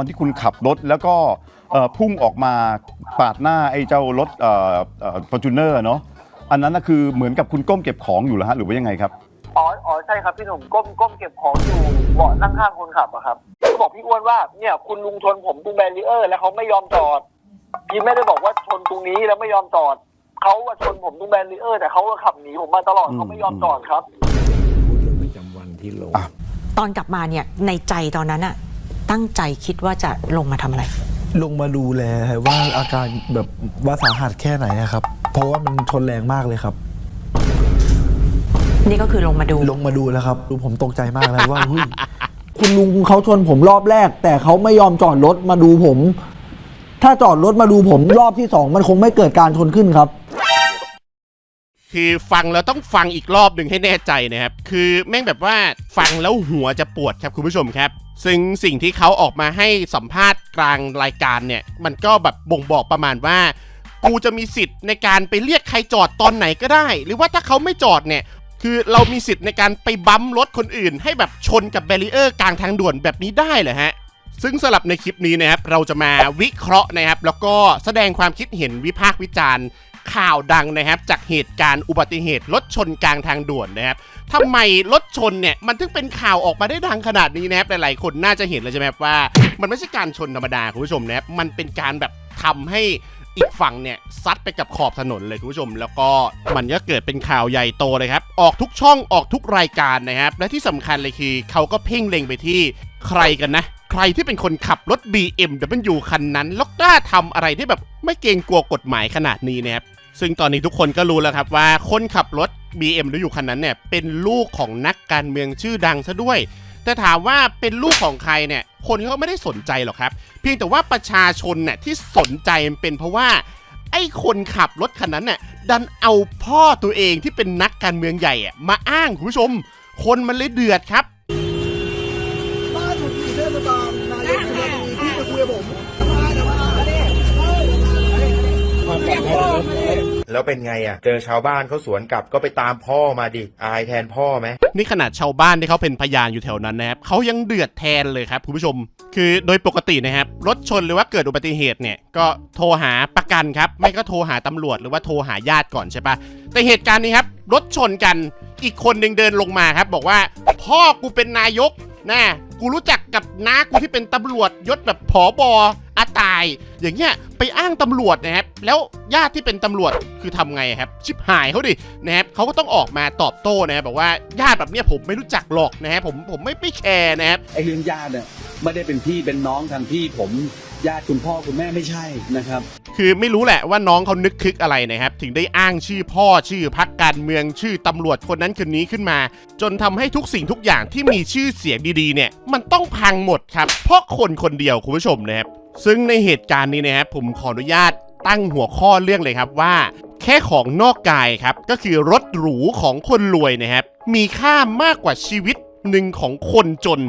อนที่คุณขับรถแล้วก็เอ่อพุ่งออกมาปาดหน้าไอ้เจ้ารถเอ่อฟอร์จูเนอร์เนาะอันนั้นนะคือเหมือนกับคุณก้มเก็บของอยู่แล้วฮะหรือว่ายังไงครับอ๋ออ๋อใช่ครับพี่หนุ่มก้มก้มเก็บของอยู่เบาะนั่งข้างคนขับอะครับก็บอกพี่อ้วนว่าเนี่ยคุณลุงชนผมตรงแบรีเออร์ แล้วเขาไม่ยอมจอดพี่ไม่ได้บอกว่าชนตรงนี้แล้วไม่ยอมจอดเขาว่าชนผมตรงแบรีเออร์แต่เขาก็ขับหนีผมมาตลอดอืมเขาไม่ยอมจอดครับ พูดเรื่องประจำวันที่ลงอะตอนกลับมาเนี่ยในใจตอนนั้นอะ ตั้งใจคิดว่าจะลงมาทำอะไร ลงมาดูแลว่าอาการแบบว่าสาหัสแค่ไหนอะครับ เพราะว่ามันชนแรงมากเลยครับ นี่ก็คือลงมาดู ลงมาดูแล้วครับดูผมตกใจมากเลยว่า เฮ้ยคุณลุงเขาชนผมรอบแรก แต่เขาไม่ยอมจอดรถมาดูผม ถ้าจอดรถมาดูผมรอบที่สองมันคงไม่เกิดการชนขึ้นครับ คือฟังแล้วต้องฟังอีกรอบหนึ่งให้แน่ใจนะครับ คือแม่งแบบว่าฟังแล้วหัวจะปวดครับคุณผู้ชมครับ ซึ่งสิ่งที่เขาออกมาให้สัมภาษณ์กลางรายการเนี่ย มันก็แบบบ่งบอกประมาณว่า กูจะมีสิทธิ์ในการไปเรียกใครจอดตอนไหนก็ได้ หรือว่าถ้าเขาไม่จอดเนี่ย คือเรามีสิทธิ์ในการไปบัมรถคนอื่น ให้แบบชนกับแบรีเออร์กลางทางด่วนแบบนี้ได้เหรอฮะซึ่งสำหรับในคลิปนี้นะครับ เราจะมาวิเคราะห์นะครับ แล้วก็แสดงความคิดเห็นวิพากษ์วิจารณ์ ข่าวดังนะครับ จากเหตุการณ์อุบัติเหตุรถชนกลางทางด่วนนะครับทำไมรถชนเนี่ยมันถึงเป็นข่าวออกมาได้ดังขนาดนี้นะครับหลายๆคนน่าจะเห็นแล้วใช่ไหมครับว่า มันไม่ใช่การชนธรรมดาคุณผู้ชมนะครับมันเป็นการแบบทำให้อีกฝั่งเนี่ยซัดไปกับขอบถนนเลยคุณผู้ชม แล้วก็มันก็เกิดเป็นข่าวใหญ่โตเลยครับ ออกทุกช่องออกทุกรายการนะครับ และที่สำคัญเลยคือเขาก็เพ่งเล็งไปที่ใครกันนะ ใครที่เป็นคนขับรถ BMW คันนั้น แล้วกล้าทำอะไรที่แบบไม่เกรงกลัวกฎหมายขนาดนี้นะครับ ซึ่งตอนนี้ทุกคนก็รู้แล้วครับว่าคนขับรถ BMW คันนั้นเนี่ยเป็นลูกของนักการเมืองชื่อดังซะด้วย แต่ถามว่าเป็นลูกของใครเนี่ยคนเขาไม่ได้สนใจหรอกครับ เพียงแต่ว่าประชาชนเนี่ยที่สนใจมันเป็นเพราะว่าไอ้คนขับรถคันนั้นเนี่ยดันเอาพ่อตัวเองที่เป็นนักการเมืองใหญ่อะมาอ้างคุณผู้ชม คนมันเลยเดือดครับล่าสุดมีเทศบาลนายกเทศมนตรีที่มาคุยกับผม แล้วเป็นไงอะ เจอชาวบ้านเขาสวนกลับก็ไปตามพ่อมาดิ อายแทนพ่อไหม นี่ขนาดชาวบ้านที่เขาเป็นพยานอยู่แถวนั้นนะครับเขายังเดือดแทนเลยครับคุณผู้ชม คือโดยปกตินะครับรถชนหรือว่าเกิดอุบัติเหตุเนี่ยก็โทรหาประกันครับ ไม่ก็โทรหาตำรวจหรือว่าโทรหาญาติก่อนใช่ปะแต่เหตุการณ์นี้ครับรถชนกันอีกคนหนึ่งเดินลงมาครับ บอกว่าพ่อกูเป็นนายก นะกูรู้จักกับน้ากูที่เป็นตำรวจยศแบบผอบออาตาย อย่างเงี้ยไปอ้างตำรวจนะครับ แล้วญาติที่เป็นตำรวจคือทำไงครับ ชิบหายเขาดินะครับเขาก็ต้องออกมาตอบโต้นะครับบอกว่าญาติแบบเนี้ยผมไม่รู้จักหรอกนะฮะผมผมไม่ไม่แคร์นะครับไอ้เรื่องญาติเนี่ยไม่ได้เป็นพี่เป็นน้องทางพี่ผม ญาติคุณพ่อคุณแม่ไม่ใช่นะครับ คือไม่รู้แหละว่าน้องเขานึกคึกอะไรนะครับ ถึงได้อ้างชื่อพ่อชื่อพักการเมืองชื่อตำรวจคนนั้นคนนี้ขึ้นมา จนทำให้ทุกสิ่งทุกอย่างที่มีชื่อเสียงดีๆ เนี่ย มันต้องพังหมดครับ เพราะคนคนเดียวคุณผู้ชมนะครับ ซึ่งในเหตุการณ์นี้นะครับผมขออนุญาตตั้งหัวข้อเรื่องเลยครับว่า แค่ของนอกกายครับก็คือรถหรูของคนรวยนะครับมีค่ามากกว่าชีวิตหนึ่งของคนจน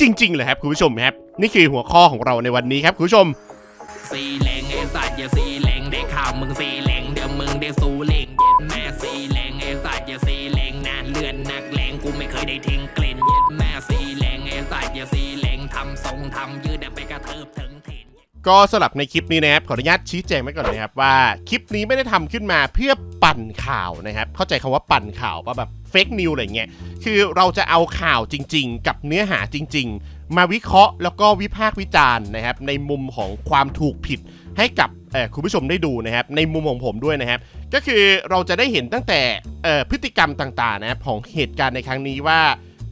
จริงๆเลยครับคุณผู้ชมครับ นี่คือหัวข้อของเราในวันนี้ครับคุณผู้ชมสีเหลงไอ้สัตว์อย่าสีเหลงได้ข่าวมึงสีเหลงเดี๋ยวมึงได้สูเหลงเย็ดแม่สีเหลงไอ้สัตว์อย่าสีเหลงนะเลือนนักเลงกูไม่เคยได้ทิ้งกลิ่นเย็ดแม่สีเหลงไอ้สัตว์อย่าสีเหลงทำทรงทำยืดไปกระเทิบถึงถิ่นก็สลับในคลิปนี้นะครับขออนุญาตชี้แจงไว้ก่อนนะครับว่าคลิปนี้ไม่ได้ทำขึ้นมาเพื่อปั่นข่าวนะครับ เข้าใจคำว่าปั่นข่าวป่ะแบบเฟกนิวอะไรเงี้ยคือเราจะเอาข่าวจริง ๆ กับเนื้อหาจริง ๆ มาวิเคราะห์แล้วก็วิพากษ์วิจารณ์นะครับ ในมุมของความถูกผิดให้กับคุณผู้ชมได้ดูนะครับ ในมุมของผมด้วยนะครับ ก็คือเราจะได้เห็นตั้งแต่พฤติกรรมต่างๆนะครับของเหตุการณ์ในครั้งนี้ว่า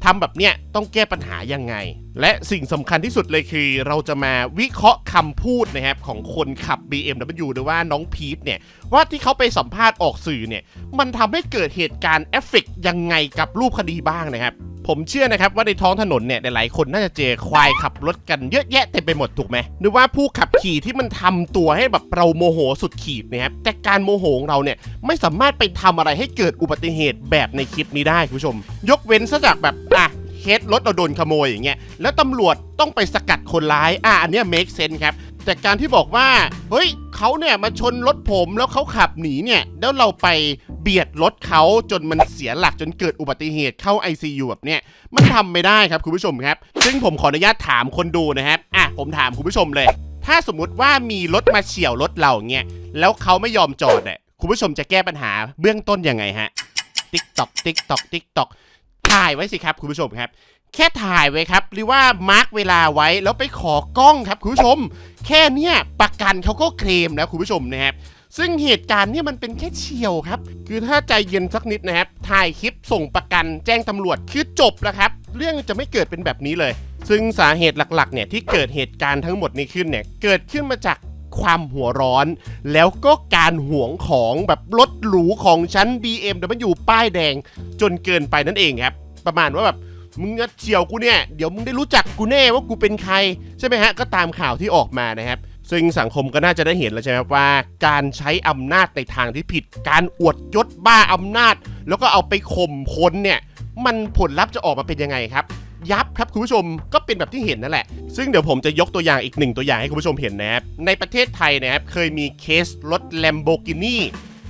ทำแบบเนี้ยต้องแก้ปัญหายังไง และสิ่งสำคัญที่สุดเลยคือ เราจะมาวิเคราะห์คำพูดนะครับของคนขับ BMW หรือว่าน้องพีทเนี่ย ว่าที่เขาไปสัมภาษณ์ออกสื่อเนี่ย มันทำให้เกิดเหตุการณ์เอฟเฟกต์ยังไงกับรูปคดีบ้างนะครับ ผมเชื่อนะครับว่าในท้องถนนเนี่ยหลายๆคนน่าจะเจอควายขับรถกันเยอะแยะเต็มไปหมดถูกไหมหรือว่าผู้ขับขี่ที่มันทำตัวให้แบบเราโมโหสุดขีดนะครับแต่การโมโหของเราเนี่ยไม่สามารถไปทำอะไรให้เกิดอุบัติเหตุแบบในคลิปนี้ได้คุณผู้ชม ยกเว้นซะจากแบบอะ เคสรถเราโดนขโมยอย่างเงี้ยแล้วตำรวจต้องไปสกัดคนร้ายอะอันเนี้ย make sense ครับแต่การที่บอกว่า เฮ้ยเขาเนี่ยมาชนรถผมแล้วเขาขับหนีเนี่ย แล้วเราไปเบียดรถเขาจนมันเสียหลักจนเกิดอุบัติเหตุเข้า ICU แบบเนี้ยมันทำไม่ได้ครับคุณผู้ชมครับ ซึ่งผมขออนุญาตถามคนดูนะครับอะผมถามคุณผู้ชมเลย ถ้าสมมุติว่ามีรถมาเฉี่ยวรถเราเงี้ยแล้วเขาไม่ยอมจอดเนี่ยคุณผู้ชมจะแก้ปัญหาเบื้องต้นยังไงฮะติ๊กตอกติ๊กตอกติ๊กตอก ถ่ายไว้สิครับคุณผู้ชมครับ แค่ถ่ายไว้ครับหรือว่ามาร์กเวลาไว้แล้วไปขอกล้องครับคุณผู้ชม แค่เนี้ยประกันเขาก็เคลมแล้วคุณผู้ชมนะครับซึ่งเหตุการณ์เนี่ยมันเป็นแค่เฉียวครับ คือถ้าใจเย็นสักนิดนะครับ ถ่ายคลิปส่งประกันแจ้งตำรวจคือจบแล้วครับ เรื่องจะไม่เกิดเป็นแบบนี้เลย ซึ่งสาเหตุหลักๆเนี่ยที่เกิดเหตุการณ์ทั้งหมดนี้ขึ้นเนี่ยเกิดขึ้นมาจากความหัวร้อน แล้วก็การหวงของแบบรถหรูของชั้น BMW ป้ายแดง จนเกินไปนั่นเองครับ ประมาณว่าแบบมึงจะเฉียวกูเนี่ย เดี๋ยวมึงได้รู้จักกูแน่ว่ากูเป็นใคร ใช่ไหมฮะ ก็ตามข่าวที่ออกมานะครับ ซึ่งสังคมก็น่าจะได้เห็นแล้วใช่ไหมครับว่า การใช้อำนาจในทางที่ผิด การอวดยศบ้าอำนาจ แล้วก็เอาไปข่มคนเนี่ย มันผลลัพธ์จะออกมาเป็นยังไงครับ ยับครับคุณผู้ชมก็เป็นแบบที่เห็นนั่นแหละ ซึ่งเดี๋ยวผมจะยกตัวอย่างอีกหนึ่งตัวอย่างให้คุณผู้ชมเห็นนะครับในประเทศไทยนะครับเคยมีเคสรถ Lamborghini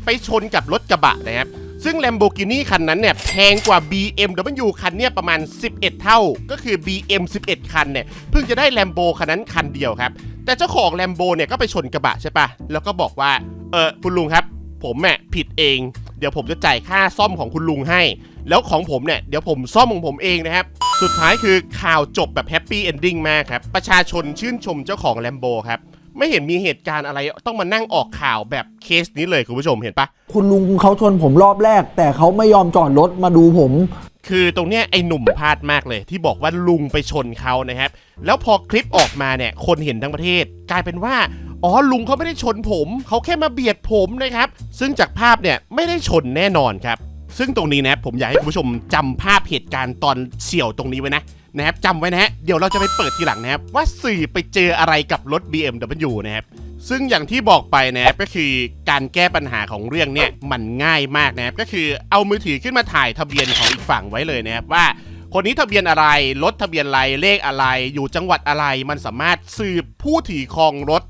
ไปชนกับรถกระบะนะครับ ซึ่ง Lamborghini คันนั้นเนี่ยแพงกว่า BMW คันเนี่ยประมาณ 11 เท่า ก็คือ BM 11 คันเนี่ยเพิ่งจะได้ Lambo คันนั้นคันเดียวครับ แต่เจ้าของ Lambo เนี่ยก็ไปชนกระบะใช่ปะแล้วก็บอกว่า เออคุณลุงครับ ผมแหม่ผิดเอง เดี๋ยวผมจะจ่ายค่าซ่อมของคุณลุงให้ แล้วของผมเนี่ยเดี๋ยวผมซ่อมของผมเองนะครับ สุดท้ายคือข่าวจบแบบแฮปปี้เอนดิ้งมากครับ ประชาชนชื่นชมเจ้าของ Lambo ครับ ไม่เห็นมีเหตุการณ์อะไร ต้องมานั่งออกข่าวแบบเคสนี้เลยคุณผู้ชมเห็นปะคุณลุงเขาชนผมรอบแรก แต่เขาไม่ยอมจอดรถมาดูผม คือตรงเนี้ยไอ้หนุ่มพลาดมากเลย ที่บอกว่าลุงไปชนเขานะครับ แล้วพอคลิปออกมาเนี่ยคนเห็นทั้งประเทศ กลายเป็นว่าอ๋อลุงเขาไม่ได้ชนผม เขาแค่มาเบียดผมนะครับ ซึ่งจากภาพเนี่ยไม่ได้ชนแน่นอนครับ ซึ่งตรงนี้นะครับผมอยากให้คุณผู้ชมจำภาพเหตุการณ์ตอนเฉี่ยวตรงนี้ไว้นะ นะครับจำไว้นะฮะเดี๋ยวเราจะไปเปิดทีหลังนะครับว่าสื่อไปเจออะไรกับรถ BMW นะครับซึ่งอย่างที่บอกไปนะครับก็คือการแก้ปัญหาของเรื่องเนี่ยมันง่ายมากนะครับก็คือเอามือถือขึ้นมาถ่ายทะเบียนของอีกฝั่งไว้เลยนะครับว่าคนนี้ทะเบียนอะไร รถทะเบียนอะไร เลขอะไร อยู่จังหวัดอะไร มันสามารถสืบผู้ถือครองรถ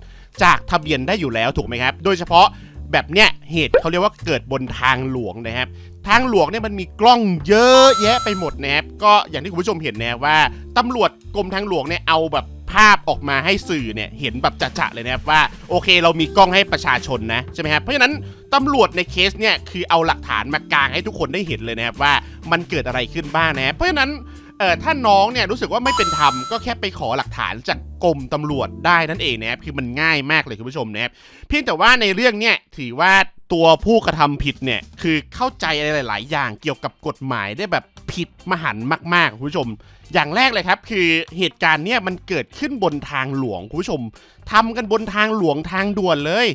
จากทะเบียนได้อยู่แล้วถูกไหมครับ โดยเฉพาะแบบเนี้ยเหตุเขาเรียกว่าเกิดบนทางหลวงนะครับ ทางหลวงเนี่ยมันมีกล้องเยอะแยะไปหมดนะครับก็อย่างที่คุณผู้ชมเห็นนะว่าตำรวจกรมทางหลวงเนี่ยเอาแบบภาพออกมาให้สื่อเนี่ยเห็นแบบจะๆเลยนะครับว่าโอเคเรามีกล้องให้ประชาชนนะใช่ไหมครับเพราะฉะนั้นตำรวจในเคสเนี่ยคือเอาหลักฐานมากางให้ทุกคนได้เห็นเลยนะครับว่ามันเกิดอะไรขึ้นบ้างนะเพราะฉะนั้นเอ่อถ้าน้องเนี่ยรู้สึกว่าไม่เป็นธรรมก็แค่ไปขอหลักฐานจาก กรมตำรวจได้นั่นเองนะครับคือมันง่ายมากเลยคุณผู้ชมนะครับเพียงแต่ว่าในเรื่องเนี่ยถือว่าตัวผู้กระทำผิดเนี่ยคือเข้าใจอะไรหลาย ๆ อย่างเกี่ยวกับกฎหมายได้แบบผิดมหันต์มาก ๆ คุณผู้ชม อย่างแรกเลยครับ คือเหตุการณ์เนี่ยมันเกิดขึ้นบนทางหลวงคุณผู้ชมทำกันบนทางหลวงทางด่วนเลย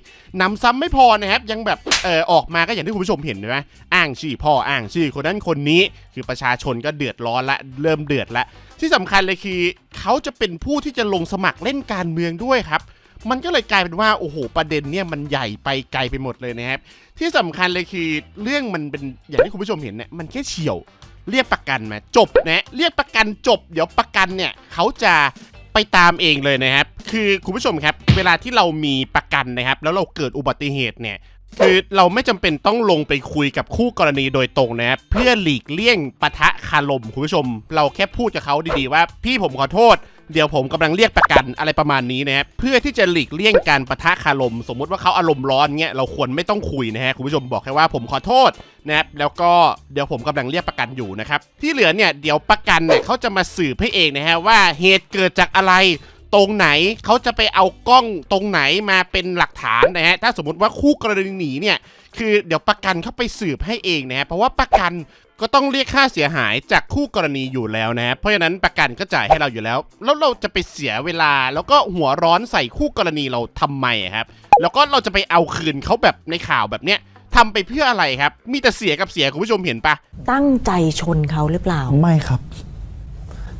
นำซ้ำไม่พอนะครับ ยังแบบเออออกมาก็อย่างที่คุณผู้ชมเห็นใช่ไหมอ้างชื่อพ่ออ้างชื่อคนนั้นคนนี้ คือประชาชนก็เดือดร้อนละ เริ่มเดือดละ ที่สำคัญเลยคือเขาจะเป็นผู้ที่จะลงสมัครเล่นการเมืองด้วยครับ มันก็เลยกลายเป็นว่าโอ้โหประเด็นเนี่ยมันใหญ่ไปไกลไปหมดเลยนะครับ ที่สำคัญเลยคือเรื่องมันเป็นอย่างที่คุณผู้ชมเห็นเนี่ยมันแค่เฉียว เรียกประกันมาจบนะเรียกประกันจบ เดี๋ยวประกันเนี่ยเขาจะไปตามเองเลยนะครับ คือคุณผู้ชมครับ เวลาที่เรามีประกันนะครับ แล้วเราเกิดอุบัติเหตุเนี่ย คือเราไม่จำเป็นต้องลงไปคุยกับคู่กรณีโดยตรงนะ เพื่อหลีกเลี่ยงปะทะคารมคุณผู้ชม เราแค่พูดกับเขาดีๆว่า พี่ผมขอโทษ เดี๋ยวผมกำลังเรียกประกันอะไรประมาณนี้นะเพื่อที่จะหลีกเลี่ยงการปะทะคารม สมมุติว่าเขาอารมณ์ร้อนเงี้ยเราควรไม่ต้องคุยนะฮะคุณผู้ชมบอกแค่ว่าผมขอโทษนะครับแล้วก็เดี๋ยวผมกำลังเรียกประกันอยู่นะครับที่เหลือเนี่ยเดี๋ยวประกันเนี่ยเขาจะมาสืบให้เองนะฮะว่าเหตุเกิดจากอะไร ตรงไหนเขาจะไปเอากล้องตรงไหนมาเป็นหลักฐานนะฮะถ้าสมมติว่าคู่กรณีหนีเนี่ยคือเดี๋ยวประกันเขาไปสืบให้เองนะฮะเพราะว่าประกันก็ต้องเรียกค่าเสียหายจากคู่กรณีอยู่แล้วนะฮะเพราะฉะนั้นประกันก็จ่ายให้เราอยู่แล้ว แล้วเราจะไปเสียเวลา แล้วก็หัวร้อนใส่คู่กรณีเราทำไมอะครับ แล้วก็เราจะไปเอาคืนเขาแบบในข่าวแบบเนี้ยทำไปเพื่ออะไรครับ มีแต่เสียกับเสียคุณผู้ชมเห็นปะตั้งใจชนเขาหรือเปล่า ไม่ครับ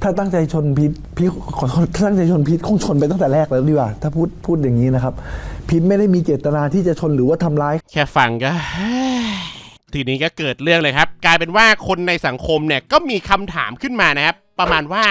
ถ้าตั้งใจชนพีทพี่ขอโทษถ้าตั้งใจชนพีทคงชนไปตั้งแต่แรกแล้วดีกว่า ถ้าพูดพูดอย่างนี้นะครับ พีทไม่ได้มีเจตนาที่จะชนหรือว่าทำร้าย แค่ฟังก็ ทีนี้ก็เกิดเรื่องเลยครับ กลายเป็นว่าคนในสังคมเนี่ยก็มีคำถามขึ้นมานะครับ ประมาณว่า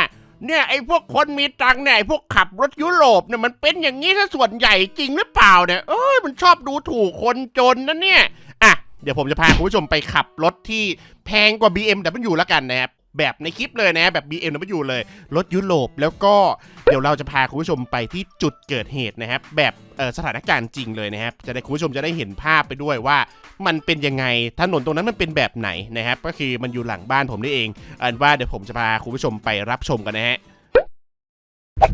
เนี่ยไอ้พวกคนมีตังค์เนี่ยไอ้พวกขับรถยุโรปเนี่ยมันเป็นอย่างนี้ซะส่วนใหญ่จริงหรือเปล่าเนี่ยเอ้ยมันชอบดูถูกคนจนนะเนี่ยอะเดี๋ยวผมจะพาคุณผู้ชมไปขับรถที่แพงกว่า BMW แล้วกันนะครับ แบบในคลิปเลยนะแบบ BMW เลย รถยุโรปแล้วก็เดี๋ยวเราจะพาคุณผู้ชมไปที่จุดเกิดเหตุนะครับ แบบสถานการณ์จริงเลยนะครับ จะได้คุณผู้ชมจะได้เห็นภาพไปด้วยว่ามันเป็นยังไงถนนตรงนั้นมันเป็นแบบไหนนะครับ ก็คือมันอยู่หลังบ้านผมนี่เอง อันว่าเดี๋ยวผมจะพาคุณผู้ชมไปรับชมกันนะฮะ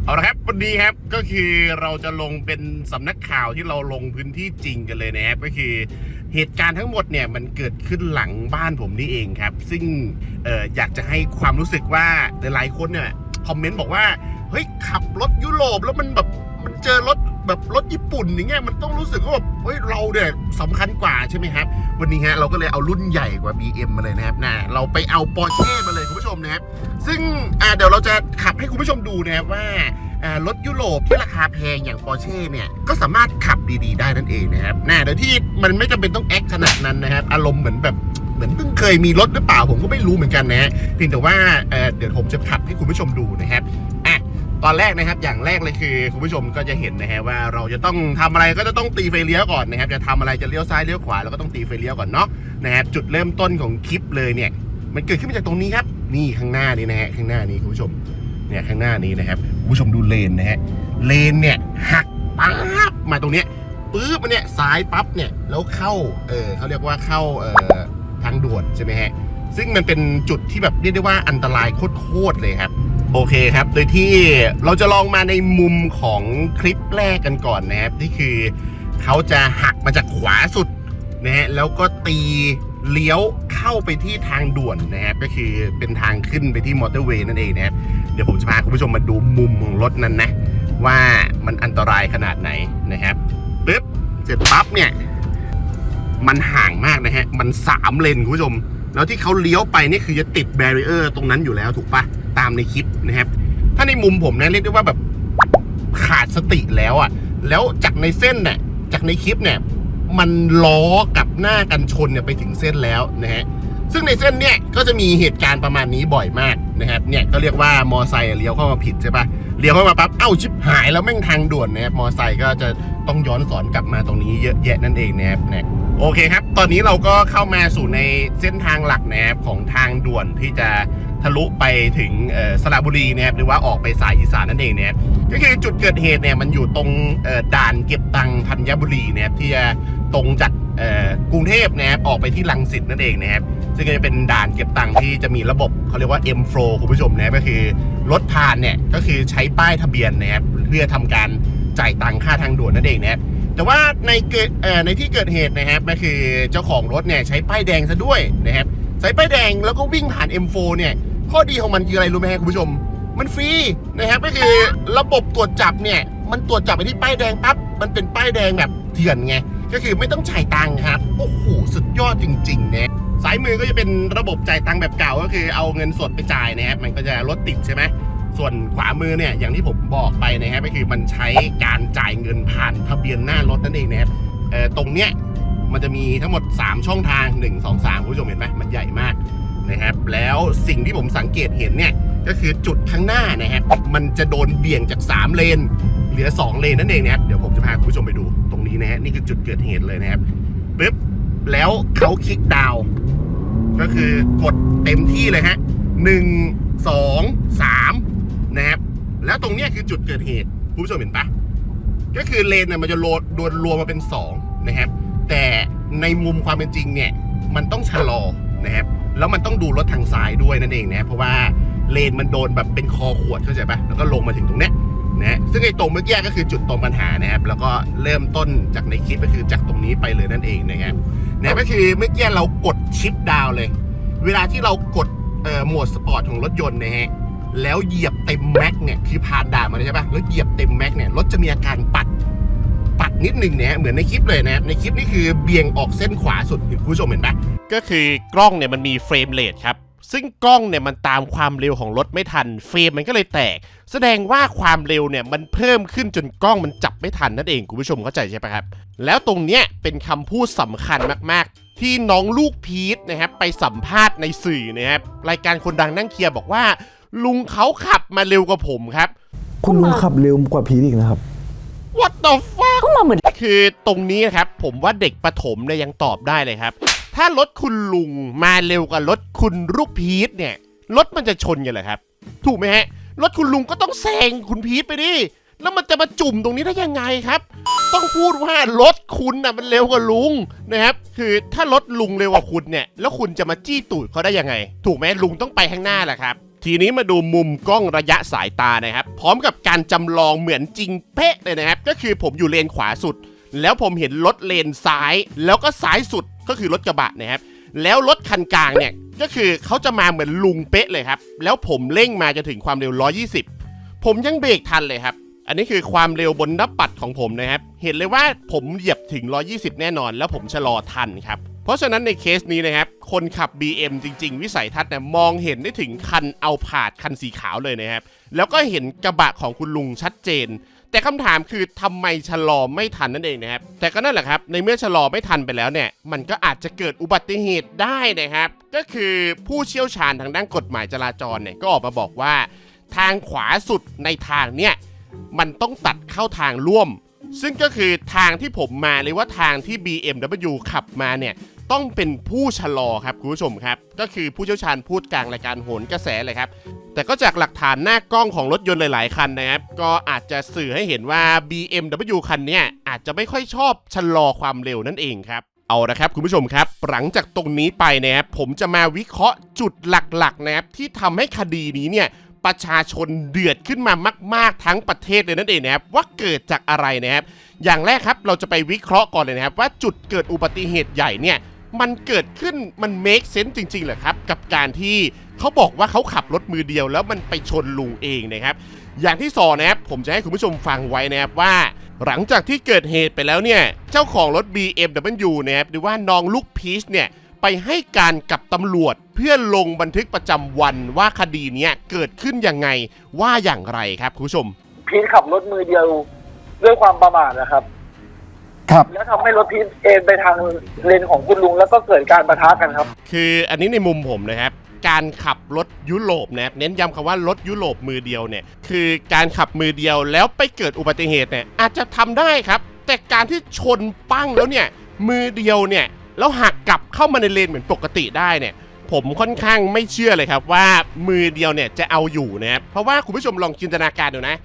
เอาละครับวันนี้ครับก็คือเราจะลงเป็นสำนักข่าวที่เราลงพื้นที่จริงกันเลยนะครับก็คือเหตุการณ์ทั้งหมดเนี่ยมันเกิดขึ้นหลังบ้านผมนี่เองครับ ซึ่งอออยากจะให้ความรู้สึกว่าหลายๆคนเนี่ยคอมเมนต์บอกว่าเฮ้ยขับรถยุโรปแล้วมันแบบมันเจอรถ แบบรถญี่ปุ่นอย่างเงี้ยมันต้องรู้สึกว่าแบบเฮ้ยเราเนี่ยสำคัญกว่าใช่ไหมครับ วันนี้ฮะเราก็เลยเอารุ่นใหญ่กว่า BM มาเลยนะครับนะเราไปเอาปอร์เช่มาเลยคุณผู้ชมนะครับ ซึ่งอ่าเดี๋ยวเราจะขับให้คุณผู้ชมดูนะครับว่ารถยุโรปที่ราคาแพงอย่างปอร์เช่เนี่ย ก็สามารถขับดีๆ ได้นั่นเองนะครับนะโดยที่มันไม่จำเป็นต้องแอคขนาดนั้นนะครับ อารมณ์เหมือนแบบเหมือนเพิ่งเคยมีรถหรือเปล่าผมก็ไม่รู้เหมือนกันนะเพียงแต่ว่าเดี๋ยวผมจะขับให้คุณผู้ชมดูนะครับ ตอนแรกนะครับอย่างแรกเลยคือคุณผู้ชมก็จะเห็นนะฮะว่าเราจะต้องทำอะไรก็จะต้องตีไฟเลี้ยวก่อนนะครับจะทำอะไรจะเลี้ยวซ้ายเลี้ยวขวาเราก็ต้องตีไฟเลี้ยวก่อนเนาะนะครับจุดเริ่มต้นของคลิปเลยเนี่ย มันเกิดขึ้นมาจากตรงนี้ครับ นี่ข้างหน้านี่นะฮะข้างหน้านี้คุณผู้ชมเนี่ยข้างหน้านี้นะครับคุณผู้ชมดูเลนนะฮะเลนเนี่ยหักปั๊บมาตรงเนี้ยปื๊บมาเนี่ยซ้ายปั๊บเนี่ยแล้วเข้าเออเขาเรียกว่าเข้าเออทางด่วนใช่ไหมฮะซึ่งมันเป็นจุดที่แบบเรียกได้ว่าอันตรายโคตรๆเลยครับ โอเคครับ โดยที่เราจะลองมาในมุมของคลิปแรกกันก่อนนะครับที่คือเขาจะหักมาจากขวาสุดนะฮะแล้วก็ตีเลี้ยวเข้าไปที่ทางด่วนนะครับก็คือเป็นทางขึ้นไปที่มอเตอร์เวย์นั่นเองนะครับเดี๋ยวผมจะพาคุณผู้ชมมาดูมุมของรถนั้นนะ ว่ามันอันตรายขนาดไหนนะครับปึ๊บเสร็จปั๊บเนี่ย มันห่างมากนะฮะ มันสามเลนคุณผู้ชม แล้วที่เขาเลี้ยวไปนี่คือจะติดแบรเออร์ตรงนั้นอยู่แล้วถูกปะ ตามในคลิปนะครับ ถ้าในมุมผมนะเรียกได้ว่าแบบขาดสติแล้วอะ่ะ แล้วจากในเส้นเนี่ยจากในคลิปเนี่ย มันล้อกับหน้ากันชนเนี่ยไปถึงเส้นแล้วนะฮะซึ่งในเส้นเนี่ยก็จะมีเหตุการณ์ประมาณนี้บ่อยมากนะครับเนี่ยก็เรียกว่ามอไซค์เลี้ยวเข้ามาผิดใช่ปะเลี้ยวเข้ามาปั๊บเอ้าชิบหายแล้วแม่งทางด่วนนะครับมอไซค์ก็จะต้องย้อนสอนกลับมาตรงนี้เยอะแยะนั่นเองนะครับเนี่ยโอเคครับ ตอนนี้เราก็เข้ามาสู่ในเส้นทางหลักนะครับของทางด่วนที่จะ ทะลุไปถึงสระบุรีนะครับหรือว่าออกไปสายอีสานนั่นเองเนะครับก็คือจุดเกิดเหตุเนี่ยมันอยู่ตรงด่านเก็บตังค์ธัญบุรีนะครับที่จะตรงจากกรุงเทพนะครับออกไปที่ลังสิตนั่นเองนะครับซึ่งก็จะเป็นด่านเก็บตังค์ที่จะมีระบบเขาเรียกว่า M Flow คุณผู้ชมนะครับก็คือรถผ่านเนี่ยก็คือใช้ป้ายทะเบียนนะครับเพื่อทำการจ่ายตังค่าทางด่วนนั่นเองนะครับแต่ว่าในเกิดในที่เกิดเหตุนะครับก็คือเจ้าของรถเนี่ยใช้ป้ายแดงซะด้วยนะครับใช้ป้ายแดงแล้วก็วิ่งผ่าน M4 เนี่ย ข้อดีของมันคืออะไรรู้ไหมครับคุณผู้ชม มันฟรีนะครับก็คือระบบตรวจจับเนี่ย มันตรวจจับไปที่ป้ายแดงปั๊บมันเป็นป้ายแดงแบบเถื่อนไงก็คือไม่ต้องจ่ายตังค์ครับโอ้โหสุดยอดจริงๆนะซ้ายมือก็จะเป็นระบบจ่ายตังค์แบบเก่าก็คือเอาเงินสดไปจ่ายนะครับมันก็จะรถติดใช่ไหมส่วนขวามือเนี่ยอย่างที่ผมบอกไปนะครับก็คือมันใช้การจ่ายเงินผ่านทะเบียนหน้ารถนั่นเองนะครับตรงเนี้ยมันจะมีทั้งหมด 3 ช่องทาง 1 2 3คุณผู้ชมเห็นไหมมันใหญ่มาก นะครับ แล้วสิ่งที่ผมสังเกตเห็นเนี่ย ก็คือจุดข้างหน้านะครับ มันจะโดนเบี่ยงจาก 3 เลน เหลือ 2 เลนนั่นเองนะครับเดี๋ยวผมจะพาคุณผู้ชมไปดูตรงนี้นะฮะนี่คือจุดเกิดเหตุเลยนะครับปึ๊บแล้วเขาคลิกดาวก็คือกดเต็มที่เลยฮะหนึ่งสองสามนะครับ แล้วตรงเนี้ยคือจุดเกิดเหตุคุณผู้ชมเห็นปะก็คือเลนเนี่ยมันจะโลดโดนรวมมาเป็น 2 นะครับ แต่ในมุมความเป็นจริงเนี่ย มันต้องชะลอ นะครับแล้วมันต้องดูรถทางซ้ายด้วยนั่นเองนะเพราะว่าเลนมันโดนแบบเป็นคอขวดเข้าใจปะแล้วก็ลงมาถึงตรงเนี้ยนะซึ่งไอ้ตรงเมื่อกี้ก็คือจุดตรงปัญหานะครับแล้วก็เริ่มต้นจากในคลิปก็คือจากตรงนี้ไปเลยนั่นเองนะครับนะก็คือเมื่อกี้เรากดชิปดาวเลย เวลาที่เรากดโหมดสปอร์ตของรถยนต์นะฮะแล้วเหยียบเต็มแม็กเนี่ยคือผ่านด่านมาใช่ปะแล้วเหยียบเต็มแม็กเนี่ยรถจะมีอาการปัด ปัดนิดหนึ่งเนี่ยเหมือนในคลิปเลยนะครับในคลิปนี้คือเบี่ยงออกเส้นขวาสุดเห็นคุณผู้ชมเห็นปะก็คือกล้องเนี่ยมันมีเฟรมเรทครับซึ่งกล้องเนี่ยมันตามความเร็วของรถไม่ทัน เฟรมมันก็เลยแตก แสดงว่าความเร็วเนี่ยมันเพิ่มขึ้นจนกล้องมันจับไม่ทันนั่นเองคุณผู้ชมเข้าใจใช่ปะครับ แล้วตรงเนี้ยเป็นคำพูดสำคัญมากๆ ที่น้องลูกพีทนะครับไปสัมภาษณ์ในสื่อนะครับรายการคนดังนั่งเคลียร์บอกว่า ลุงเขาขับมาเร็วกว่าผมครับ คุณลุงขับเร็วกว่าพีทอีกนะครับ What the fuck ก็ มาเหมือน คือตรงนี้นะครับ ผมว่าเด็กประถมเนี่ยยังตอบได้เลยครับ ถ้ารถคุณลุงมาเร็วกว่ารถคุณลูกพีทเนี่ยรถมันจะชนกันเหรอครับ ถูกไหมฮะรถคุณลุงก็ต้องแซงคุณพีทไปดิแล้วมันจะมาจุ่มตรงนี้ได้ยังไงครับ ต้องพูดว่ารถคุณน่ะมันเร็วกว่าลุงนะครับ คือถ้ารถลุงเร็วกว่าคุณเนี่ย แล้วคุณจะมาจี้ตูดเขาได้ยังไง ถูกไหมลุงต้องไปข้างหน้าแหละครับ ทีนี้มาดูมุมกล้องระยะสายตานะครับ พร้อมกับการจำลองเหมือนจริงเป๊ะเลยนะครับ ก็คือผมอยู่เลนขวาสุด แล้วผมเห็นรถเลนซ้าย แล้วก็ซ้ายสุดก็คือรถกระบะนะครับ แล้วรถคันกลางเนี่ยก็คือเขาจะมาเหมือนลุงเป๊ะเลยครับ แล้วผมเร่งมาจะถึงความเร็ว 120 ผมยังเบรกทันเลยครับ อันนี้คือความเร็วบนนับปัดของผมนะครับ เห็นเลยว่าผมเหยียบถึง 120 แน่นอน แล้วผมชะลอทันครับ เพราะฉะนั้นในเคสนี้นะครับ คนขับ BM จริง ๆ วิสัยทัศน์เนี่ยมองเห็นได้ถึงคันเอาผาดคันสีขาวเลยนะครับ แล้วก็เห็นกระบะของคุณลุงชัดเจน แต่คำถามคือทำไมชะลอไม่ทันนั่นเองนะครับ แต่ก็นั่นแหละครับ ในเมื่อชะลอไม่ทันไปแล้วเนี่ย มันก็อาจจะเกิดอุบัติเหตุได้นะครับ ก็คือผู้เชี่ยวชาญทางด้านกฎหมายจราจรเนี่ยก็ออกมาบอกว่า ทางขวาสุดในทางเนี่ยมันต้องตัดเข้าทางร่วม ซึ่งก็คือทางที่ผมมาหรือว่าทางที่ BMW ขับมาเนี่ย ต้องเป็นผู้ชะลอครับคุณผู้ชมครับ ก็คือผู้เชี่ยวชาญพูดกลางรายการโหนกระแสเลยครับ แต่ก็จากหลักฐานหน้ากล้องของรถยนต์หลาย ๆ คันนะครับ ก็อาจจะสื่อให้เห็นว่า BMW คันนี้อาจจะไม่ค่อยชอบชะลอความเร็วนั่นเองครับเอาละครับคุณผู้ชมครับ หลังจากตรงนี้ไปนะครับผมจะมาวิเคราะห์จุดหลักๆนะครับที่ทำให้คดีนี้เนี่ยประชาชนเดือดขึ้นมามาก ๆ ทั้งประเทศเลยนั่นเองนะครับว่าเกิดจากอะไรนะครับอย่างแรกครับเราจะไปวิเคราะห์ก่อนเลยนะครับว่าจุดเกิดอุบัติเหตุใหญ่เนี่ย มันเกิดขึ้นมัน make sense จริงๆเหรอครับ กับการที่เขาบอกว่าเขาขับรถมือเดียว แล้วมันไปชนลุงเองนะครับ อย่างที่สองนะครับผมจะให้คุณผู้ชมฟังไว้นะครับว่า หลังจากที่เกิดเหตุไปแล้วเนี่ย เจ้าของรถ BMW นะครับหรือว่าน้องลูกพีชเนี่ยไปให้การกับตำรวจเพื่อลงบันทึกประจำวันว่าคดีเนี้ยเกิดขึ้นยังไงว่าอย่างไรครับคุณผู้ชม พีทขับรถมือเดียวด้วยความประมาทนะครับ ครับ แล้วทำให้รถพีทเอ็นไปทางเลนของคุณลุง แล้วก็เกิดการประทะกันครับ คืออันนี้ในมุมผมนะครับ การขับรถยุโรปนะครับเน้นย้ำคำว่ารถยุโรปมือเดียวเนี่ยคือการขับมือเดียวแล้วไปเกิดอุบัติเหตุเนี่ยอาจจะทำได้ครับ แต่การที่ชนปั้งแล้วเนี่ยมือเดียวเนี่ยแล้วหักกลับเข้ามาในเลนเหมือนปกติได้เนี่ยผมค่อนข้างไม่เชื่อเลยครับว่ามือเดียวเนี่ยจะเอาอยู่นะครับเพราะว่าคุณผู้ชมลองจินตนาการดูนะ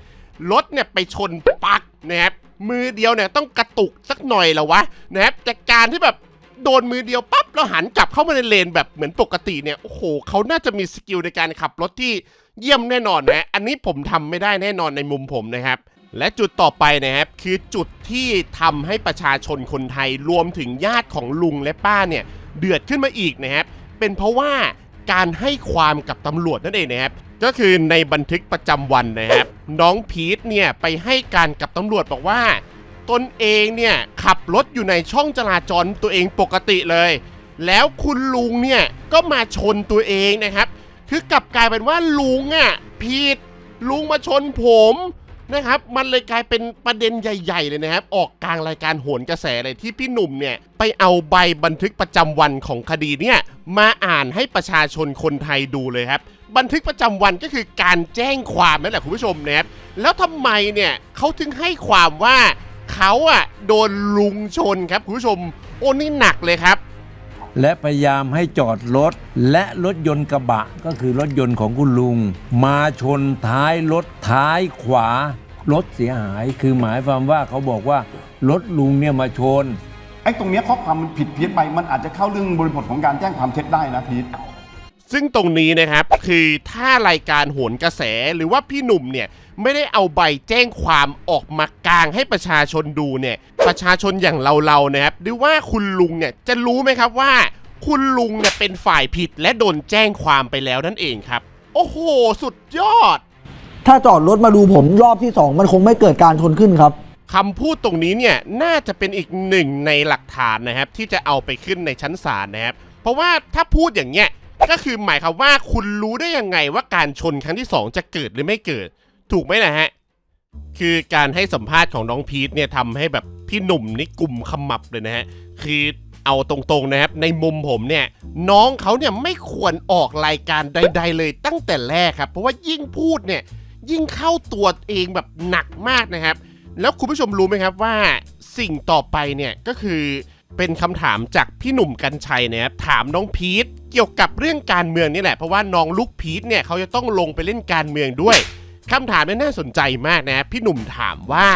รถเนี่ยไปชนปักนะครับ มือเดียวเนี่ยต้องกระตุกสักหน่อยแล้ววะนะครับแต่การที่แบบโดนมือเดียวปั๊บแล้วหันกลับเข้ามาในเลนแบบเหมือนปกติเนี่ยโอ้โหเขาน่าจะมีสกิลในการขับรถที่เยี่ยมแน่นอนนะ อันนี้ผมทำไม่ได้แน่นอนในมุมผมนะครับและจุดต่อไปนะครับคือจุดที่ทำให้ประชาชนคนไทยรวมถึงญาติของลุงและป้าเนี่ยเดือดขึ้นมาอีกนะครับเป็นเพราะว่าการให้ความกับตำรวจนั่นเองนะครับ ก็คือในบันทึกประจำวันนะครับ น้องพีทเนี่ยไปให้การกับตำรวจบอกว่า ตนเองเนี่ยขับรถอยู่ในช่องจราจรตัวเองปกติเลย แล้วคุณลุงเนี่ยก็มาชนตัวเองนะครับ คือกลับกลายเป็นว่าลุงอะผิดลุงมาชนผม นะครับมันเลยกลายเป็นประเด็นใหญ่ๆเลยนะครับ ออกกลางรายการโหนกระแสเลยที่พี่หนุ่มเนี่ยไปเอาใบบันทึกประจำวันของคดีเนี่ยมาอ่านให้ประชาชนคนไทยดูเลยครับ บันทึกประจำวันก็คือการแจ้งความนั่นแหละคุณผู้ชมนะครับแล้วทำไมเนี่ยเขาถึงให้ความว่าเขาอะโดนลุงชนครับคุณผู้ชมโอ้นี่หนักเลยครับ และพยายามให้จอดรถ และรถยนต์กระบะก็คือรถยนต์ของคุณลุง มาชนท้ายรถท้ายขวารถเสียหายคือหมายความว่าเขาบอกว่ารถลุงเนี่ยมาชน ไอ้ตรงเนี้ยข้อความมันผิดเพี้ยนไป มันอาจจะเข้าเรื่องบริบทของการแจ้งความเท็จได้นะพีท ซึ่งตรงนี้นะครับคือถ้ารายการโหนกระแสหรือว่าพี่หนุ่มเนี่ยไม่ได้เอาใบแจ้งความออกมากลางให้ประชาชนดูเนี่ย ประชาชนอย่างเราๆนะครับหรือว่าคุณลุงเนี่ยจะรู้ไหมครับว่า คุณลุงเนี่ยเป็นฝ่ายผิดและโดนแจ้งความไปแล้วนั่นเองครับ โอ้โห สุดยอด ถ้าจอดรถมาดูผมรอบที่สองมันคงไม่เกิดการชนขึ้นครับ คำพูดตรงนี้เนี่ยน่าจะเป็นอีกหนึ่งในหลักฐานนะครับ ที่จะเอาไปขึ้นในชั้นศาลนะครับ เพราะว่าถ้าพูดอย่างเงี้ยก็คือหมายความว่าคุณรู้ได้ยังไงว่าการชนครั้งที่สองจะเกิดหรือไม่เกิด ถูกไหมนะฮะ คือการให้สัมภาษณ์ของน้องพีทเนี่ยทำให้แบบพี่หนุ่มนี่กลุ่มขมับเลยนะฮะ คือเอาตรงๆนะครับในมุมผมเนี่ย น้องเขาเนี่ยไม่ควรออกรายการใด ๆ เลยตั้งแต่แรกครับ เพราะว่ายิ่งพูดเนี่ยยิ่งเข้าตัวเองแบบหนักมากนะครับ แล้วคุณผู้ชมรู้ไหมครับว่าสิ่งต่อไปเนี่ยก็คือเป็นคำถามจากพี่หนุ่มกัญชัยนะครับถามน้องพีทเกี่ยวกับเรื่องการเมืองนี่แหละเพราะว่าน้องลูกพีทเนี่ยเขาจะต้องลงไปเล่นการเมืองด้วย คำถามเนี่ยน่าสนใจมากนะ พี่หนุ่มถามว่า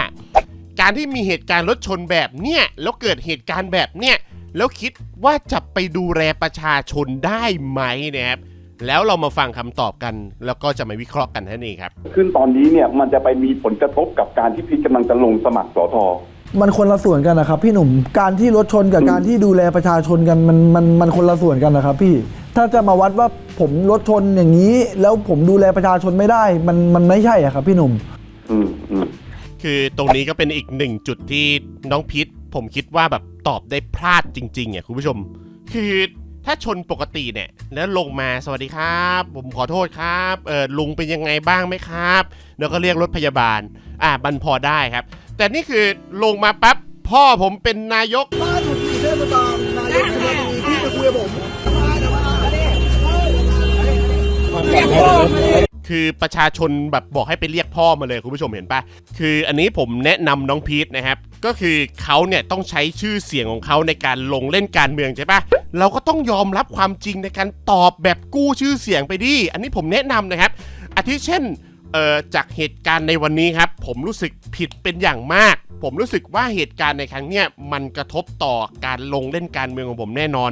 การที่มีเหตุการณ์รถชนแบบเนี้ยแล้วเกิดเหตุการณ์แบบเนี้ยแล้วคิดว่าจะไปดูแลประชาชนได้ไหมนะครับแล้วเรามาฟังคำตอบกัน แล้วก็จะมาวิเคราะห์กันท่านเองครับขึ้นตอนนี้เนี่ยมันจะไปมีผลกระทบกับการที่พี่กำลังจะลงสมัครสอทอมันคนละส่วนกันนะครับ พี่หนุ่มการที่รถชนกับการที่ดูแลประชาชนกันมันมันมันคนละส่วนกันนะครับ พี่ถ้าจะมาวัดว่า ผมรถชนอย่างนี้ แล้วผมดูแลประชาชนไม่ได้ มันมันไม่ใช่อะครับ พี่หนุ่ม อืมอืมคือตรงนี้ก็เป็นอีกหนึ่งจุดที่น้องพิษผมคิดว่าแบบตอบได้พลาดจริงๆอะคุณผู้ชม คือถ้าชนปกติเนี่ย แล้วลงมาสวัสดีครับ ผมขอโทษครับเออลุงเป็นยังไงบ้างไหมครับ แล้วก็เรียกรถพยาบาล อะมันพอได้ครับ แต่นี่คือลงมาปั๊บพ่อผมเป็นนายก คือประชาชนแบบบอกให้ไปเรียกพ่อมาเลยคุณผู้ชมเห็นปะคืออันนี้ผมแนะนำน้องพีทนะครับ ก็คือเขาเนี่ยต้องใช้ชื่อเสียงของเขาในการลงเล่นการเมืองใช่ปะเราก็ต้องยอมรับความจริงในการตอบแบบกู้ชื่อเสียงไปดิ อันนี้ผมแนะนำนะครับ อาทิเช่นเอ่อจากเหตุการณ์ในวันนี้ครับ ผมรู้สึกผิดเป็นอย่างมาก ผมรู้สึกว่าเหตุการณ์ในครั้งเนี้ยมันกระทบต่อการลงเล่นการเมืองของผมแน่นอน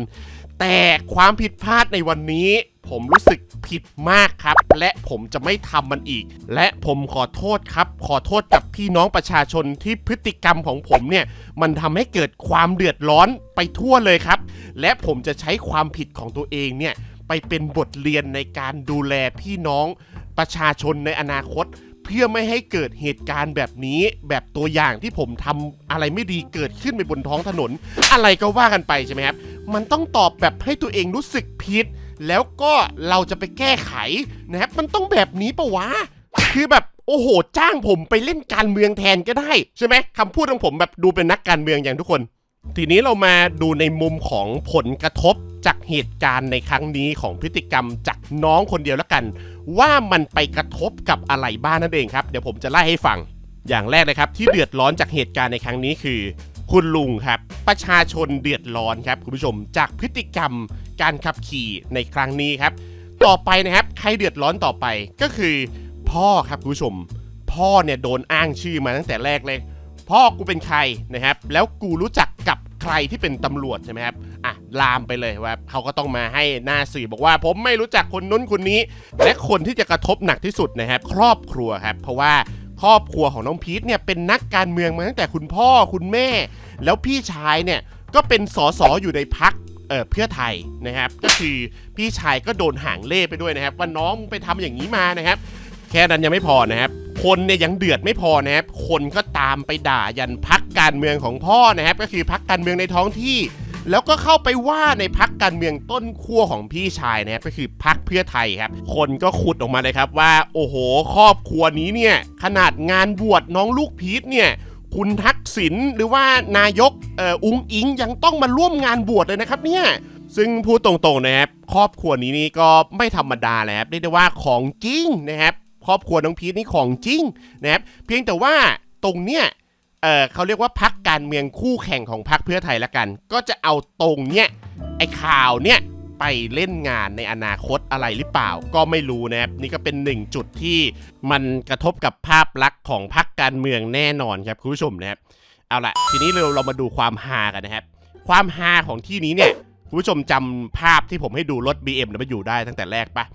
แต่ความผิดพลาดในวันนี้ผมรู้สึกผิดมากครับ และผมจะไม่ทำมันอีก และผมขอโทษครับ ขอโทษกับพี่น้องประชาชนที่พฤติกรรมของผมเนี่ย มันทำให้เกิดความเดือดร้อนไปทั่วเลยครับ และผมจะใช้ความผิดของตัวเองเนี่ย ไปเป็นบทเรียนในการดูแลพี่น้องประชาชนในอนาคต พื่อไม่ให้เกิดเหตุการณ์แบบนี้ แบบตัวอย่างที่ผมทำอะไรไม่ดีเกิดขึ้นไปบนท้องถนน อะไรก็ว่ากันไปใช่ไหมครับ มันต้องตอบแบบให้ตัวเองรู้สึกผิด แล้วก็เราจะไปแก้ไขนะครับมันต้องแบบนี้ปะวะ คือแบบโอ้โห จ้างผมไปเล่นการเมืองแทนก็ได้ใช่ไหมคำพูดของผมแบบดูเป็นนักการเมืองอย่างทุกคน ทีนี้เรามาดูในมุมของผลกระทบจากเหตุการณ์ในครั้งนี้ของพฤติกรรมจากน้องคนเดียวแล้วกัน ว่ามันไปกระทบกับอะไรบ้างนั่นเองครับ เดี๋ยวผมจะไล่ให้ฟัง อย่างแรกเลยครับที่เดือดร้อนจากเหตุการณ์ในครั้งนี้คือ คุณลุงครับ ประชาชนเดือดร้อนครับคุณผู้ชมจากพฤติกรรมการขับขี่ในครั้งนี้ครับ ต่อไปนะครับใครเดือดร้อนต่อไปก็คือ พ่อครับคุณผู้ชม พ่อเนี่ยโดนอ้างชื่อมาตั้งแต่แรกเลย พ่อกูเป็นใครนะครับ แล้วกูรู้จักกับใครที่เป็นตำรวจใช่ไหมครับ อะ ลามไปเลยว่าเขาก็ต้องมาให้หน้าสื่อบอกว่า ผมไม่รู้จักคนนู้นคนนี้ และคนที่จะกระทบหนักที่สุดนะครับ ครอบครัวครับ เพราะว่าครอบครัวของน้องพีทเนี่ยเป็นนักการเมืองมาตั้งแต่คุณพ่อคุณแม่ แล้วพี่ชายเนี่ยก็เป็นสสอยู่ในพักเออเพื่อไทยนะครับ ก็คือพี่ชายก็โดนหางเล่ไปด้วยนะครับ ว่าน้องมึงไปทำอย่างนี้มานะครับ แค่นั้นยังไม่พอนะครับ คนเนี่ยยังเดือดไม่พอนะครับ คนก็ ตามไปด่ายันพักการเมืองของพ่อนะครับ ก็คือพักการเมืองในท้องที่ แล้วก็เข้าไปว่าในพักการเมืองต้นขั้วของพี่ชายนะครับก็คือพักเพื่อไทยครับ คนก็ขุดออกมาเลยครับว่า โอ้โห ครอบครัวนี้เนี่ย ขนาดงานบวชน้องลูกพีทเนี่ยคุณทักษิณหรือว่านายกเอ่ออุ้งอิงยังต้องมาร่วมงานบวชเลยนะครับเนี่ยซึ่งพูดตรงๆนะครับครอบครัวนี้นี่ก็ไม่ธรรมดาเลยครับเรียกได้ว่าของจริงนะครับครอบครัวน้องพีทนี่ของจริงนะครับเพียงแต่ว่า ตรงเนี้ยเออเขาเรียกว่าพักการเมืองคู่แข่งของพักเพื่อไทยละกัน ก็จะเอาตรงเนี้ยไอ้ข่าวเนี้ยไปเล่นงานในอนาคตอะไรหรือเปล่า ก็ไม่รู้นะครับนี่ก็เป็นหนึ่งจุดที่มันกระทบกับภาพลักษณ์ของพักการเมืองแน่นอนครับคุณผู้ชมนะครับเอาละทีนี้เราเรามาดูความฮากันนะครับ ความฮาของที่นี้เนี่ยคุณผู้ชมจำภาพที่ผมให้ดูรถ BMW ได้ตั้งแต่แรกปะ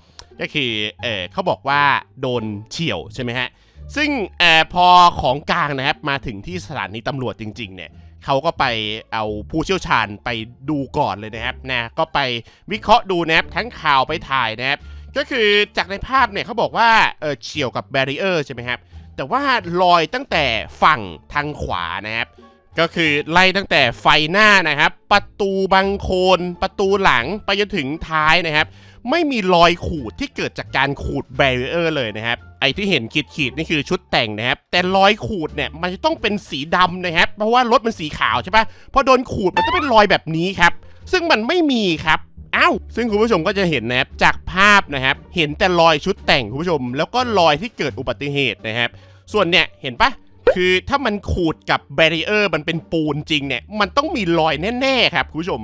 ก็คือเออเขาบอกว่าโดนเฉี่ยวใช่ไหมฮะ ซึ่งอพอของกลางนะครับมาถึงที่สถานีตำรวจจริง ๆ เนี่ยเขาก็ไปเอาผู้เชี่ยวชาญไปดูก่อนเลยนะครับนะก็ไปวิเคราะห์ดูนะครับทั้งข่าวไปถ่ายนะครับก็คือจากในภาพเนี่ยเขาบอกว่าเออเฉี่ยวกับแบรีเออร์ใช่ไหมครับแต่ว่ารอยตั้งแต่ฝั่งทางขวานะครับ ก็คือไล่ตั้งแต่ไฟหน้านะครับ ประตูบังโคลนประตูหลังไปจนถึงท้ายนะครับ ไม่มีรอยขูดที่เกิดจากการขูดแบรีเออร์เลยนะครับไอที่เห็นขีดขีดๆนี่คือชุดแต่งนะครับ แต่รอยขูดเนี่ยมันจะต้องเป็นสีดำนะครับ เพราะว่ารถมันสีขาวใช่ปะพอโดนขูดมันจะเป็นรอยแบบนี้ครับ ซึ่งมันไม่มีครับอ้าวซึ่งคุณผู้ชมก็จะเห็นนะครับจากภาพนะครับ เห็นแต่รอยชุดแต่งคุณผู้ชม แล้วก็รอยที่เกิดอุบัติเหตุนะครับ ส่วนเนี่ยเห็นปะคือถ้ามันขูดกับแบรีเออร์มันเป็นปูนจริงเนี่ยมันต้องมีรอยแน่ๆครับคุณผู้ชม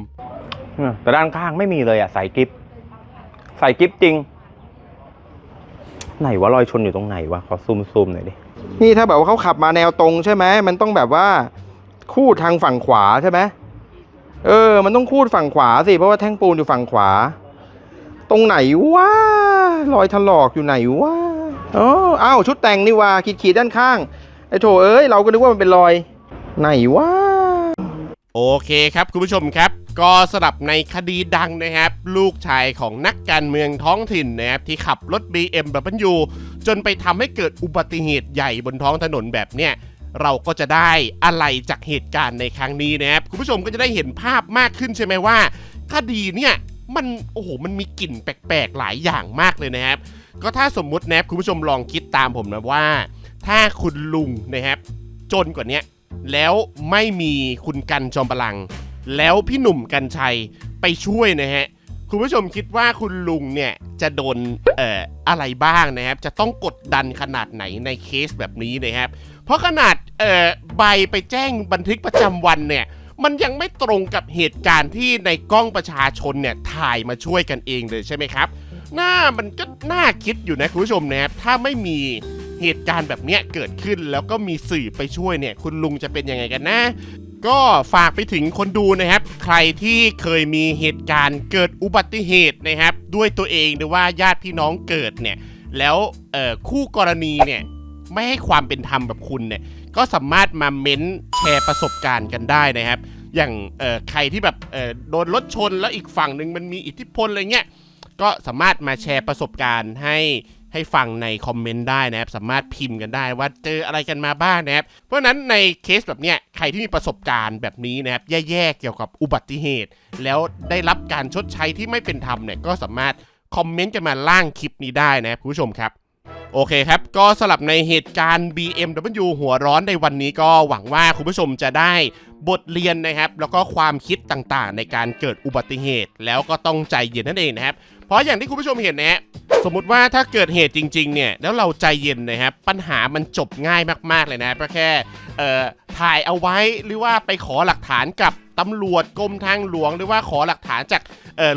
แต่ด้านข้างไม่มีเลยอะใส่กิฟ ใส่กิฟจริง ไหนวะรอยชนอยู่ตรงไหนวะขอซูมซูมหน่อยดิ นี่ถ้าแบบว่าเขาขับมาแนวตรงใช่ไหมมันต้องแบบว่า คูดทางฝั่งขวาใช่ไหมเออ มันต้องคูดฝั่งขวาสิเพราะว่าแท่งปูนอยู่ฝั่งขวา ตรงไหนวะรอยถลอกอยู่ไหนวะอ๋ออ้าวชุดแต่งนี่วะขีดขีดด้านข้างไอ้โถเอ้ยเราก็นึกว่ามันเป็นรอย ไหนวะ โอเคครับคุณผู้ชมครับ ก็สำหรับในคดีดังนะครับ ลูกชายของนักการเมืองท้องถิ่นนะครับที่ขับรถ BMW จนไปทำให้เกิดอุบัติเหตุใหญ่บนท้องถนนแบบเนี้ยเราก็จะได้อะไรจากเหตุการณ์ในครั้งนี้นะครับคุณผู้ชมก็จะได้เห็นภาพมากขึ้นใช่ไหมว่า คดีเนี่ยมันโอ้โหมันมีกลิ่นแปลกๆหลายอย่างมากเลยนะครับ ก็ถ้าสมมุตินะครับคุณผู้ชมลองคิดตามผมนะว่า ถ้าคุณลุงนะครับจนกว่านี้ แล้วไม่มีคุณกันจอมพลัง แล้วพี่หนุ่มกัญชัยไปช่วยนะฮะ คุณผู้ชมคิดว่าคุณลุงเนี่ยจะโดนเอ่ออะไรบ้างนะครับ จะต้องกดดันขนาดไหนในเคสแบบนี้นะครับ เพราะขนาดเอ่อใบไปแจ้งบันทึกประจำวันเนี่ย มันยังไม่ตรงกับเหตุการณ์ที่ในกล้องประชาชนเนี่ยถ่ายมาช่วยกันเองเลยใช่ไหมครับ หน้ามันก็น่าคิดอยู่นะคุณผู้ชมนะครับถ้าไม่มีเหตุการณ์แบบเนี้ยเกิดขึ้นแล้วก็มีสื่อไปช่วยเนี่ย คุณลุงจะเป็นยังไงกันนะ ก็ฝากไปถึงคนดูนะครับ ใครที่เคยมีเหตุการณ์เกิดอุบัติเหตุนะครับ ด้วยตัวเองหรือว่าญาติพี่น้องเกิดเนี่ย แล้วคู่กรณีเนี่ยไม่ให้ความเป็นธรรมแบบคุณเนี่ย ก็สามารถมาเม้นแชร์ประสบการณ์กันได้นะครับ อย่างใครที่แบบโดนรถชนแล้วอีกฝั่งหนึ่งมันมีอิทธิพลอะไรเงี้ย ก็สามารถมาแชร์ประสบการณ์ให้ให้ฟังในคอมเมนต์ได้นะครับ สามารถพิมพ์กันได้ว่าเจออะไรกันมาบ้างนะครับ เพราะนั้นในเคสแบบเนี้ยใครที่มีประสบการณ์แบบนี้นะครับ แย่ๆเกี่ยวกับอุบัติเหตุ แล้วได้รับการชดใช้ที่ไม่เป็นธรรมเนี่ยก็สามารถคอมเมนต์กันมาล่างคลิปนี้ได้นะครับคุณผู้ชมครับ โอเคครับ ก็สลับในเหตุการณ์ BMW หัวร้อนในวันนี้ก็หวังว่าคุณผู้ชมจะได้บทเรียนนะครับ แล้วก็ความคิดต่างๆ ในการเกิดอุบัติเหตุ แล้วก็ต้องใจเย็นนั่นเองนะครับ เพราะอย่างที่คุณผู้ชมเห็นนะฮะสมมติว่าถ้าเกิดเหตุจริงๆเนี่ยแล้วเราใจเย็นนะครับปัญหามันจบง่ายมากๆเลยนะก็แค่เอ่อ ถ่ายเอาไว้หรือว่าไปขอหลักฐานกับตำรวจกรมทางหลวง หรือว่าขอหลักฐานจาก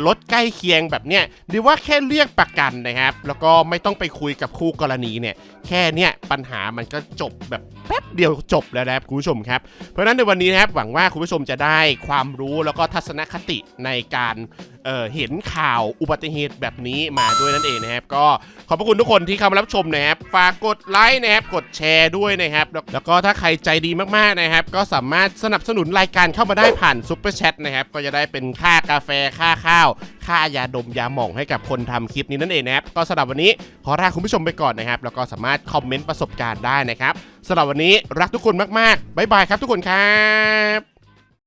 รถใกล้เคียงแบบเนี้ยหรือว่าแค่เรียกประกันนะครับ แล้วก็ไม่ต้องไปคุยกับคู่กรณีเนี่ย แค่เนี้ยปัญหามันก็จบแบบแป๊บเดียวจบแล้วนะครับคุณผู้ชมครับ เพราะฉะนั้นในวันนี้นะครับหวังว่าคุณผู้ชมจะได้ความรู้แล้วก็ทัศนคติในการเเห็นข่าวอุบัติเหตุแบบนี้มาด้วยนั่นเองนะครับ ก็ขอบพระคุณทุกคนที่เข้ามารับชมนะครับฝากกดไลค์นะครับกดแชร์ด้วยนะครับแล้วแล้วก็ถ้าใครใจดีมากๆนะครับ ก็สามารถสนับสนุนรายการเข้ามาได้ผ่านซุปเปอร์แชทนะครับ ก็จะได้เป็นค่ากาแฟค่าข้าว ค่ายาดมยาหม่องให้กับคนทำคลิปนี้นั่นเองนะครับ ก็สำหรับวันนี้ขอลาคุณผู้ชมไปก่อนนะครับ แล้วก็สามารถคอมเมนต์ประสบการณ์ได้นะครับสำหรับวันนี้รักทุกคนมากๆบ๊ายบายครับทุกคนครับ